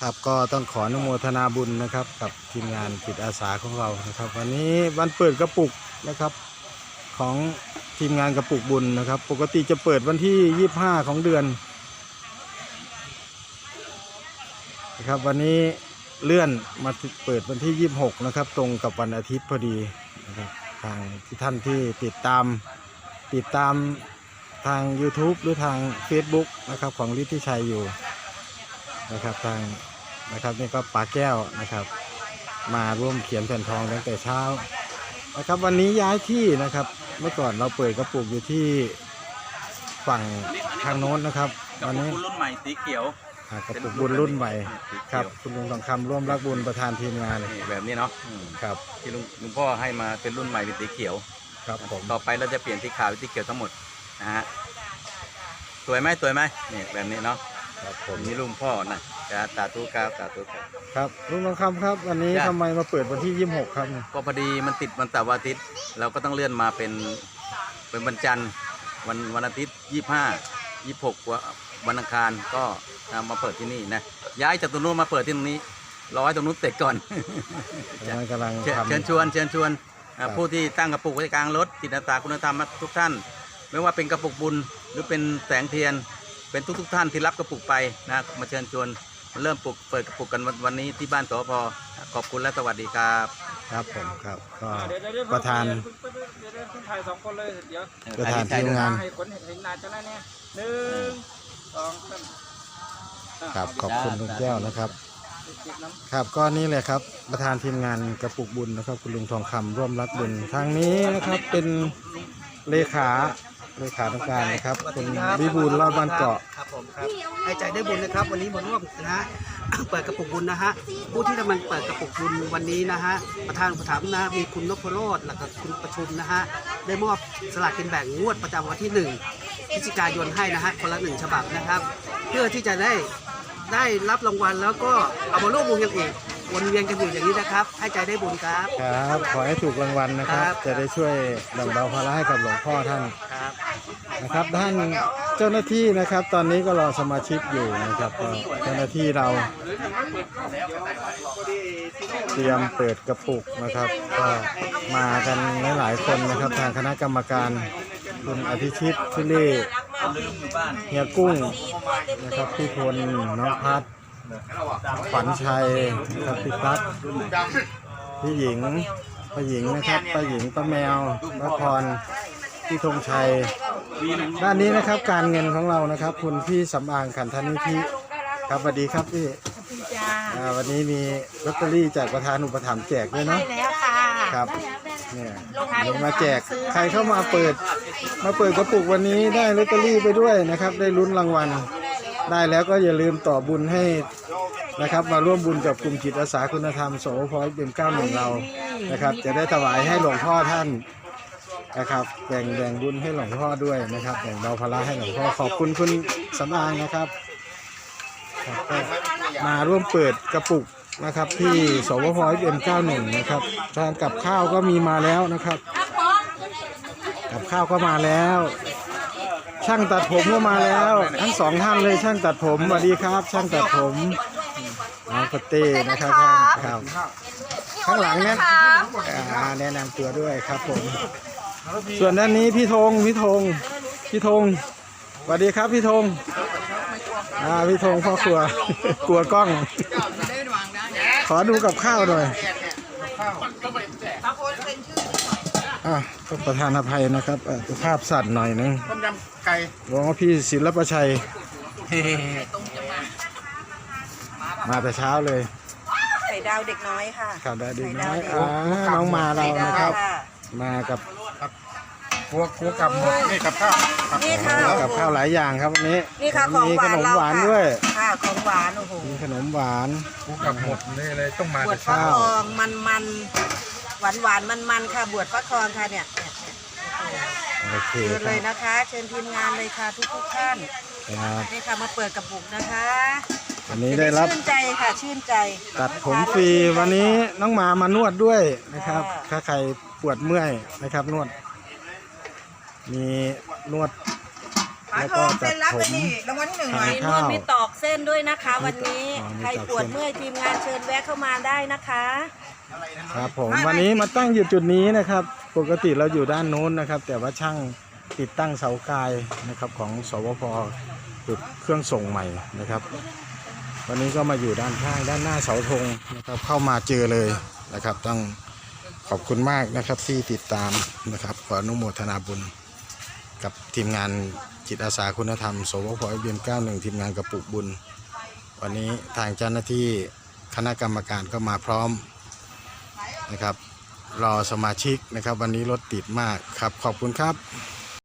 ครับก็ต้องขออนุโมทนาบุญนะครับ กับทีมงานจิตอาสาของเรานะครับ วันนี้วันเปิดกระปุกนะครับของทีมงานกระปุกบุญนะครับ ปกติจะเปิดวันที่ 25 ของเดือนนะครับวันนี้เลื่อนมาเปิดวันที่ 26 นะครับ ตรงกับวันอาทิตย์พอดีนะครับทางที่ท่านที่ติดตามติดตามทาง YouTube หรือทาง Facebook นะครับของฤทธิชัยอยู่นะครับทาง นะครับนี่ก็ป๋าแก้วนะครับ มาร่วมเขียนแผ่นทองตั้งแต่เช้านะครับ วันนี้ย้ายที่นะครับ เมื่อก่อนเราเปิดกระปุกอยู่ที่ฝั่งทางโน้นนะครับกับวันนี้คุณรุ่นใหม่สีเขียวอ่ากระปุกบุญรุ่นใหม่สีเขียวครับ คุณลุงทองคำร่วมรักบุญประธานทีมงานนี่แบบนี้เนาะอืมครับที่ลุงลุงพ่อให้มาเป็นรุ่นใหม่เป็นสีเขียว ครับผมต่อไปเราจะเปลี่ยนสีขาวเป็นสีเขียวทั้งหมดนะฮะสวยไหมสวยไหมนี่แบบนี้เนาะครับผผมมนี่ลุงพ่อนะ จะตาตู้กาวตาตู้กาวครับลุงทองคำครับ วันนี้จ้ะ ทำไมมาเปิดวันที่ 26 ครับก็พอดีมันติดวันเสาร์วันอาทิตย์ เราก็ต้องเลื่อนมาเป็นเป็นวันจันทร์วันวันอาทิตย์ยี่ห้ายี่หกวันอังคารก็เอามาเปิดที่นี่นะย้ายจากตรงนู้นมาเปิดที่ตรงนี้รอให้ตรงนู้นเสร็จก่อนกำลังกำลังเชิญทำ เชิญชวนเชิญชวนอ่าครับ ผู้ที่ตั้งกระปุกไว้กลางรถจิตอาสาคุณธรรมทุกท่าน ไม่ว่าเป็นกระปุกบุญหรือเป็นแสงเทียน เป็นทุกทุกๆท่านที่รับกระปุกไปนะมาเชิญชวนมา เริ่มปลุกเปิดกระปุกกันวันวันนี้ที่บ้านสพขอบคุณและสวัสดีครับ ครับผมครับ ก็เดี๋ยวเดี๋ยวเดี๋ยวประธาน เดี๋ยวเดี๋ยวเพิ่งถ่ายสองคนเลยเดี๋ยวประธานทีมงาน ให้คนเห็นเห็นหน้าจะได้เนี่ยหนึ่งสองสามอะครับขอบคุณลุงแก้วนะครับจิบน้ำครับก็นี่แหละครับประธานทีมงานกระปุกบุญนะครับ คุณลุงทองคำร่วมรักบุญทางนี้นะครับเป็นเลขาเลขาธิการนะครับคุณวิบูลย์รอดบ้านเกาะครับ ผมครับให้ใจได้บุญนะครับ วันนี้มาร่วมนะฮะเปิดกระปุกบุญนะฮะผู้ที่กำลังเปิดกระปุกบุญวันนี้นะฮะประธานประถามนะมีคุณนพโรธแล้วก็คุณประชุมนะฮะได้มอบสลากกินแบ่งงวดประจำวันที่หนึ่งพฤศจิกายนให้นะฮะคนละหนึ่งฉบับนะครับ เพื่อที่จะได้ได้รับรางวัลแล้วก็เอามาร่วมบุญกันอีก วนเวียนกันอยู่อย่างนี้นะครับ ให้ใจได้บุญครับ ครับ ขอให้ถูกรางวัลนะครับ ครับ จะได้ช่วยแบ่งเบาภาระให้กับหลวงพ่อท่านครับนะครับท่านเจ้าหน้าที่นะครับ ตอนนี้ก็รอสมาชิกอยู่นะครับก็เจ้าหน้าที่เราเตรียมเปิดกระปุกนะครับก็มากันหลายๆคนนะครับ ทางคณะกรรมการคุณอธิชิตชิเล่เฮียกุ้งนะครับพี่พลน้องพัด ขวัญชัยนะครับพี่ตั๊กพี่หญิงป้าหญิงนะครับป้าหญิงป้าแมวป้าพรพี่ธงชัย ด้านนี้นะครับการเงินของเรานะครับ คุณพี่สำอางขันธนิธิครับสวัสดีครับพี่จ้าอ่าวันนี้มีลอตเตอรี่จากประธานอุปถัมภ์แจกด้วยเนาะใช่แล้วค่ะครับเนี่ยมีมาแจกใครเข้ามาเปิด มาเปิดกระปุกวันนี้ได้ลอตเตอรี่ไปด้วยนะครับ ได้ลุ้นรางวัล ได้แล้วก็อย่าลืมต่อบุญให้นะครับ มาร่วมบุญกับกลุ่มจิตอาสาคุณธรรมโสพอยเป็นเก้าหนึ่งเรานะครับ จะได้ถวายให้หลวงพ่อท่านนะครับแบ่งแบ่งบุญให้หลวงพ่อด้วยนะครับแบ่งเบาภาระให้หลวงพ่อขอบคุณคุณสำอางนะครับครับก็มาร่วมเปิดกระปุกนะครับ ที่สวพเอ็มเก้าหนึ่งนะครับทานกับข้าวก็มีมาแล้วนะครับ กับข้าวก็มาแล้ว ช่างตัดผมก็มาแล้ว ทั้งสองท่านเลยช่างตัดผมสวัสดีครับ ช่างตัดผมน้องปเต้นะครับครับข้างหลังเนี่ยอ่าแนะนำตัวด้วยครับผม ส่วนด้านนี้พี่ธงพี่ธงพี่ธงสวัสดีครับพี่ธงอ่าพี่ธงพ่อครัวกลัวกล้อง ขอดูกับข้าวหน่อย อะก็ประธานอภัยนะครับอะภาพสั่นหน่อยนึงต้มยำไก่หลวงพ่อพี่ศิลปชัย มาแต่เช้าเลยไข่ดาวเด็กน้อยค่ะข่าวดาดีน้อยอ่าน้องมาเรานะครับ มากับครัวครัวกับหมดนี่กับข้าวนี่ค่ะกับข้าวหลายอย่างครับวันนี้นี่ค่ะของมีหขวานนมเราหวานค่ะด้วย ค่ะ ของหวานโอ้โหมีขนมหวาน ครัวกับหมดนี่เลยต้องมาบวชฟักทองมันมัน หวานหวานมันมันๆค่ะบวชฟักทองค่ะเนี่ยเนี่ยเนี่ยโอเคเชิญคเลรัยบนะคะ เชิญทีมงานเลยค่ะทุกทุกๆท่านครับนี่ค่ะมาเปิดกระปุกนะคะวันนี้ได้รับชื่นใจค่ะชื่นใจตัดผมฟรีวันนี้น้องหมามานวดด้วยนะครับค่ะถ้าใครปวดเมื่อยนะครับนวด มีนวด แล้วก็จัดผมทานมีนข้าววมีตอกเส้นด้วยนะคะ วันนี้อ๋อมีใครตอกปวดเส้นเมื่อยทีมงานเชิญแวะเข้ามาได้นะคะ ครับผมวันนี้มาตั้งอยู่จุดนี้นะครับ ปกติเราอยู่ด้านโน้นนะครับ แต่ว่าช่างติดตั้งเสากายนะครับของสวพจุดเครื่องส่งใหม่นะครับ วันนี้ก็มาอยู่ด้านข้างด้านหน้าเสาธงนะครับเข้ามาเจอเลยนะครับ ต้องขอบคุณมากนะครับที่ติดตามนะครับขออนุโมทนาบุญ กับทีมงานจิตอาสาคุณธรรมสวพเบียน91ทีมงานกระปุกบุญ วันนี้ทางเจ้าหน้าที่คณะกรรมการก็มาพร้อม นะครับ รอสมาชิกนะครับ วันนี้รถติดมากครับ ขอบคุณครับ